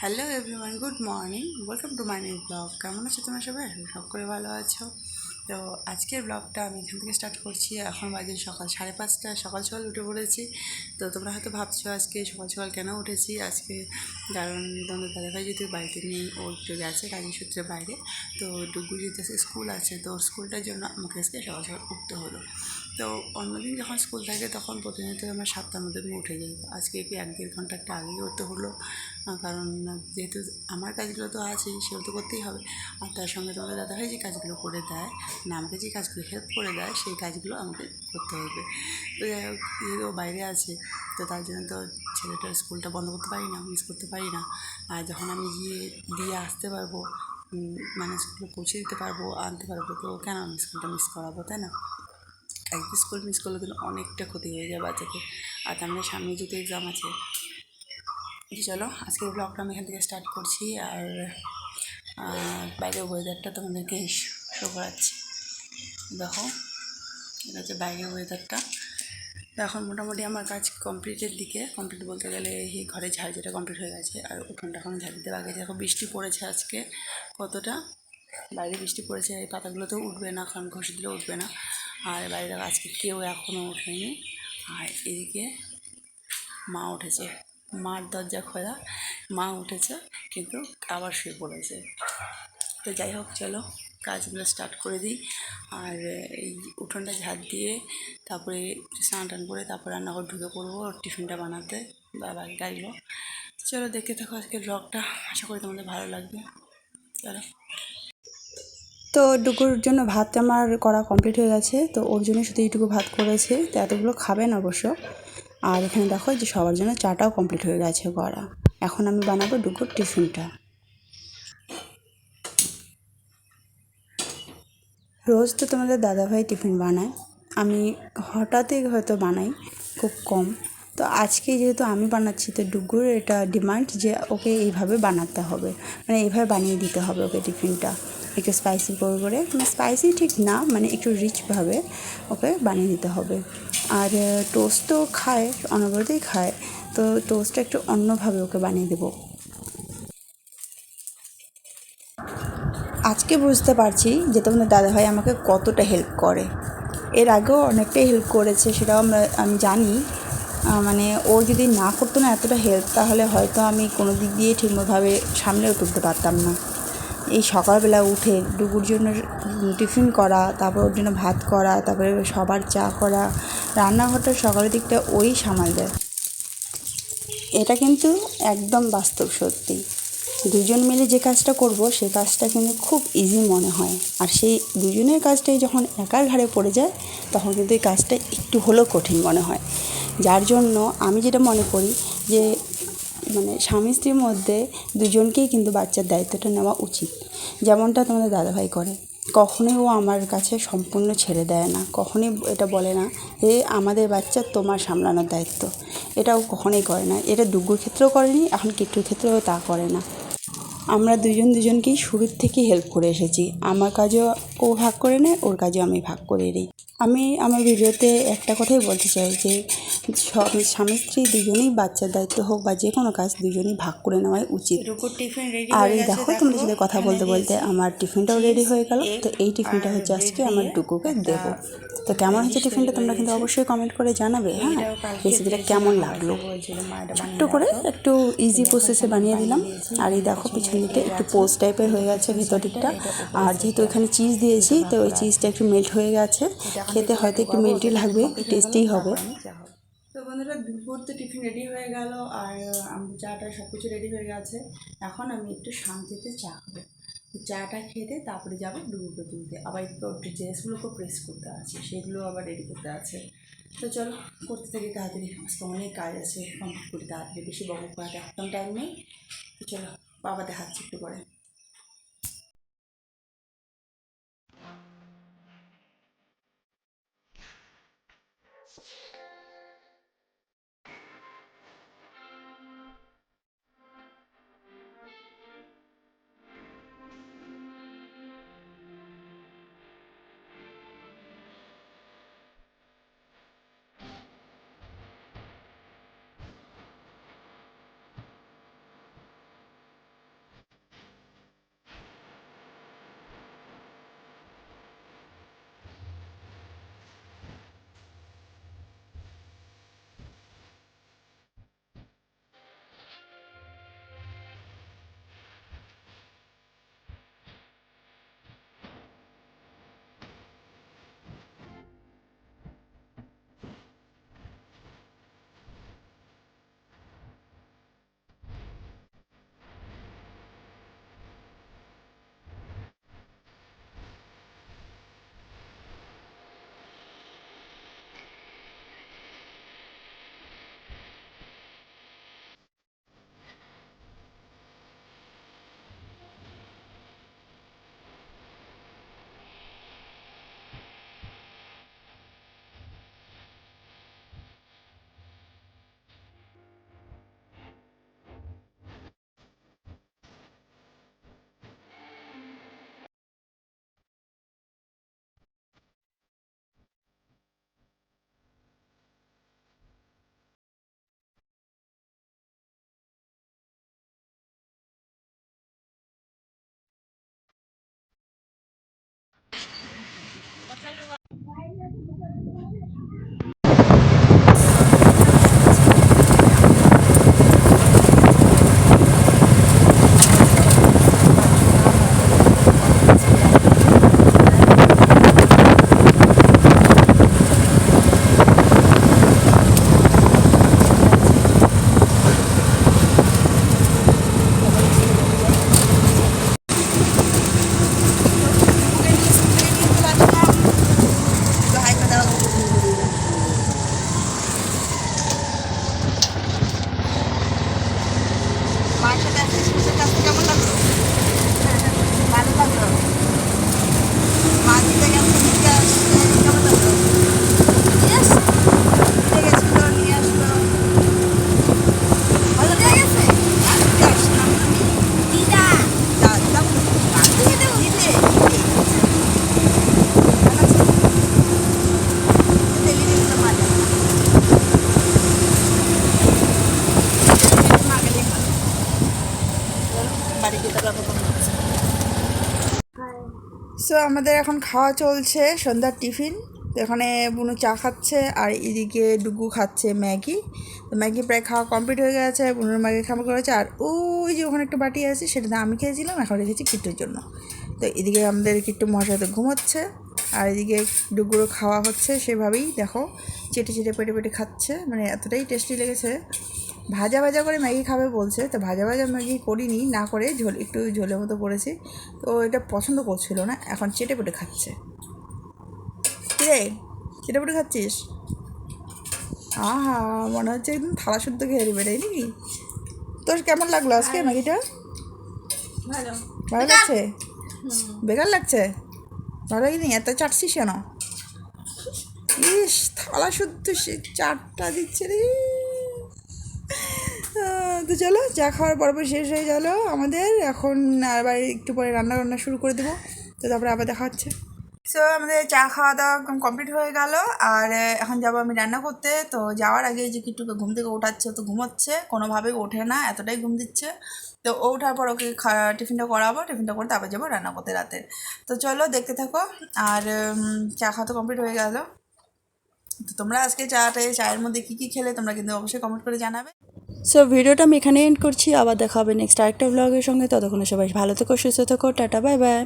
Hello everyone good morning welcome to my new blog কেমন আছো তোমরা সবাই? সকলে ভালো আছো। তো আজকের ব্লগটা আমি এখান থেকে স্টার্ট করছি। এখন বাজে সকাল সাড়ে পাঁচটা সকাল সকাল উঠে পড়েছি। তো তোমরা হয়তো ভাবছ আজকে সকাল সকাল কেন উঠেছি? আজকে কারণ তোমাদের দাদাভাই যদি বাড়িতে নেই, ও একটু গেছে কাজের সূত্রে বাইরে। তো ডুগু যেতে স্কুল আছে, তো স্কুলটার জন্য আমাকে আজকে সকাল সকাল উঠতে হলো। তো অন্যদিন যখন স্কুল থাকে তখন প্রতিনিয়ত আমার সাতটার মধ্যে আমি উঠে যাই আজকে একটু এক দেড় ঘণ্টা একটা আগেই করতে হলো। কারণ যেহেতু আমার কাজগুলো তো আছেই সেগুলো তো করতেই হবে। আর তার সঙ্গে তোমাদের দাদাভাই যে কাজগুলো করে দেয় মানে আমাকে যে কাজগুলো হেল্প করে দেয়, সেই কাজগুলো আমাকে করতে হবে। তো যাই হোক, যেহেতু বাইরে আছে, তো তার জন্য তো ছেলেটার স্কুলটা বন্ধ করতে পারি না মিস করতে পারি না। আর যখন আমি গিয়ে দিয়ে আসতে পারব মানে স্কুলে পৌঁছে দিতে পারব, আনতে পারব, তো কেন আমি স্কুলটা মিস করাবো, তাই না? একদিন স্কুল মিস করলে কিন্তু অনেকটা ক্ষতি হয়ে যায় বাচ্চাকে। আর তার মানে সামনে যেহেতু এক্সাম আছে। চলো, আজকের ব্লগটা আমি এখান থেকে স্টার্ট করছি। আর বাইরের ওয়েদারটা তোমাদেরকে শো করাচ্ছি। দেখো, এটা হচ্ছে বাইরের ওয়েদারটা তো এখন মোটামুটি আমার কাজ কমপ্লিটের দিকে। কমপ্লিট বলতে গেলে এই ঘরে ঝাড় যেটা কমপ্লিট হয়ে গেছে, আর উঠোনটা এখন ঝাড় দিতে বাকি এখন বৃষ্টি পড়েছে আজকে কতটা? বাইরে বৃষ্টি পড়েছে, এই পাতাগুলোতেও উঠবে না, কারণ ঘষে দিলেও উঠবে না। আর দেখো আজকে কেউ এখনও ওঠেনি। আর এদিকে মা উঠেছে। মার দরজা খোলা। মা উঠেছে, কিন্তু আবার শুয়ে পড়েছে। তো যাই হোক, চলো, কাজগুলো স্টার্ট করে দিই। আর এই উঠোনটা ঝাড় দিয়ে তারপরে স্নান টান করে তারপরে রান্নাঘর ঢুকে পড়ব টিফিনটা বানাতে। বা বাকি চলো দেখতে থাকো আজকে ব্লগটা আশা করি তোমাদের ভালো লাগবে। চলো। তো ডুকুর জন্য ভাত আমার করা কমপ্লিট হয়ে গেছে, তো ওর জন্য শুধু এইটুকু ভাত করেছে, তো এতগুলো খাবেন অবশ্য। আর এখানে দেখো যে সবার জন্য চাটাও কমপ্লিট হয়ে গেছে করা। এখন আমি বানাবো ডুকুর টিফিনটা। রোজ তো তোমাদের দাদাভাই টিফিন বানায়, আমি হঠাৎই হয়তো বানাই, খুব কম। তো আজকে যেহেতু আমি বানাচ্ছি, তো ডুগুর এটা ডিমান্ড যে ওকে এইভাবে বানাতে হবে মানে এইভাবে বানিয়ে দিতে হবে ওকে টিফিনটা। একটু স্পাইসি করে করে স্পাইসি ঠিক না মানে একটু রিচভাবে ওকে বানিয়ে দিতে হবে। আর টোস্ট তো খায়, অনবরতই খায়। তো টোস্টটা একটু অন্যভাবে ওকে বানিয়ে দেবো। আজকে বুঝতে পারছি যে তোমাদের দাদাভাই আমাকে কতটা হেল্প করে। এর আগেও অনেকটাই হেল্প করেছে, সেটাও আমরা, আমি জানি। মানে ও যদি না করতো না এতটা হেল্প তাহলে হয়তো আমি কোনো দিক দিয়ে ঠিকমতোভাবে সামনেও তুলতে পারতাম না। এই সকালবেলা উঠে ডুগুর জন্য টিফিন করা, তারপর ওর জন্য ভাত করা, তারপরে সবার চা করা। রান্নাঘরটা সকালের দিকটা ওই সামাল দেয়। এটা কিন্তু একদম বাস্তব সত্যি। দুজন মিলে যে কাজটা করব, সে কাজটা কিন্তু খুব ইজি মনে হয়। আর সেই দুজনের কাজটাই যখন একার ঘাড়ে পড়ে যায়, তখন কিন্তু এই কাজটা একটু হলেও কঠিন মনে হয়। যার জন্য আমি যেটা মনে করি যে মানে স্বামী স্ত্রীর মধ্যে দুজনকেই কিন্তু বাচ্চার দায়িত্বটা নেওয়া উচিত। যেমনটা তোমাদের দাদাভাই করে। কখনোই ও আমার কাছে সম্পূর্ণ ছেড়ে দেয় না। কখনোই এটা বলে না যে, আমাদের বাচ্চা তোমার সামলানোর দায়িত্ব। এটাও কখনোই করে না। এটা ডুগুর ক্ষেত্রেও করেনি, এখন কিট্টুর ক্ষেত্রেও তা করে না। আমরা দুজন দুজনকেই শুরুর থেকেই হেল্প করে এসেছি। আমার কাজও ও ভাগ করে নেয়, ওর কাজও আমি ভাগ করে দিই আমি আমার ভিডিওতে একটা কথাই বলতে চাই যে সব স্বামী স্ত্রী দুজনেই বাচ্চার দায়িত্ব হোক বা যে কোনো কাজ দুজনেই ভাগ করে নেওয়াই উচিত। আর এই দেখো তোমাদের সাথে কথা বলতে বলতে আমার টিফিনটাও রেডি হয়ে গেল। তো এই টিফিনটা হচ্ছে আজকে আমার ডুকুকে দেবো। তো কেমন হচ্ছে টিফিনটা তোমরা কিন্তু অবশ্যই কমেন্ট করে জানাবে হ্যাঁ? রেসিপিটা কেমন লাগল? ছোট্ট করে একটু ইজি প্রসেসে বানিয়ে দিলাম। আর এই দেখো পিছন দিকটা একটু পোস্ট টাইপের হয়ে গেছে ভেতর দিকটা আর যেহেতু এখানে চিজ দিয়েছি তো ওই চিজটা একটু মেল্ট হয়ে গেছে। খেতে হয়তো একটু মেল্টই লাগবে টেস্টি হবে? তো বন্ধুরা দুপুর তো টিফিন রেডি হয়ে গেল আর চাটা সব কিছু রেডি হয়ে গেছে। এখন আমি একটু শান্তিতে চা খাব। চাটা খেতে, তারপরে যাব ডুবুকে তুলতে আবার একটু ড্রেসগুলোকে প্রেস করতে আছে, সেগুলো আবার রেডি করতে আছে। তো চলো, করতে থাকি তাড়াতাড়ি। আজকে অনেক কাজ আছে কমপ্লিট করি তাড়াতাড়ি। বেশি বকবক করাতে একদম টাইম নেই। তো চলো, বাবা দেখাচ্ছি একটু পরে। সো আমাদের এখন খাওয়া চলছে, সন্ধ্যার টিফিন। তো এখানে বুনু চা খাচ্ছে, আর এদিকে ডুগু খাচ্ছে ম্যাগি। তো ম্যাগি প্রায় খাওয়া কমপ্লিট হয়ে গেছে, বুনুর ম্যাগি খাওয়া করেছে, আর ওই যে ওখানে একটা বাটি আছে সেটাতে আমি খেয়েছিলাম, এখন রেখেছি কিট্টুর জন্য। তো এদিকে আমাদের কিট্টু মশাতে ঘুমোচ্ছে, আর এদিকে ডুগুরও খাওয়া হচ্ছে সেভাবেই, দেখো, চেটে চেটে পেটে পেটে খাচ্ছে মানে এতটাই টেস্টি লেগেছে। ভাজা ভাজা করে ম্যাগি খাবে বলছে তো ভাজা ভাজা ম্যাগি করিনি না করে ঝোল একটু ঝোলের মতো করেছি। তো এটা পছন্দ করছিল না এখন চেটে পেটে খাচ্ছে। রে চেটে পেটে খাচ্ছিস? আহা মনে হচ্ছে একদম থালা শুদ্ধ খেয়ে নেবে তাই নাকি? তোর কেমন লাগল আজকে ম্যাগিটা? ভালো। ভালো লাগছে? বেকার লাগছে? ভালো লাগেনি? এত চাটছিস কেন? ইস থালা শুদ্ধ সে চারটা দিচ্ছে রে। তো চলো, চা খাওয়ার পর্ব শেষ হয়ে গেল আমাদের। এখন আবার একটু পরে রান্না বান্না শুরু করে দেবো। তো তারপরে আবার দেখা হচ্ছে। সো আমাদের চা খাওয়া দাওয়া কমপ্লিট হয়ে গেল। আর এখন যাব আমি রান্না করতে। তো যাওয়ার আগে যে কিট্টুকে ঘুম থেকে ওঠাচ্ছে তো ঘুমোচ্ছে। কোনোভাবেই ওঠে না, এতটাই ঘুম দিচ্ছে। তো ও ওঠার পর ওকে টিফিনটা করাবো। টিফিনটা করে তারপর যাব রান্না করতে রাতের। তো চলো, দেখতে থাকো। আর চা খাওয়া তো কমপ্লিট হয়ে গেল। তো তোমরা আজকে চাটা চায়ের মধ্যে কী কী খেলে তোমরা কিন্তু অবশ্যই কমেন্ট করে জানাবে। সো ভিডিওটা আমি এখানে এন্ড করছি। আবার দেখা হবে নেক্সট আরেকটা ব্লগের সঙ্গে। ততক্ষণে সবাই ভালো থেকো, সুস্থ থেকো। Tata bye bye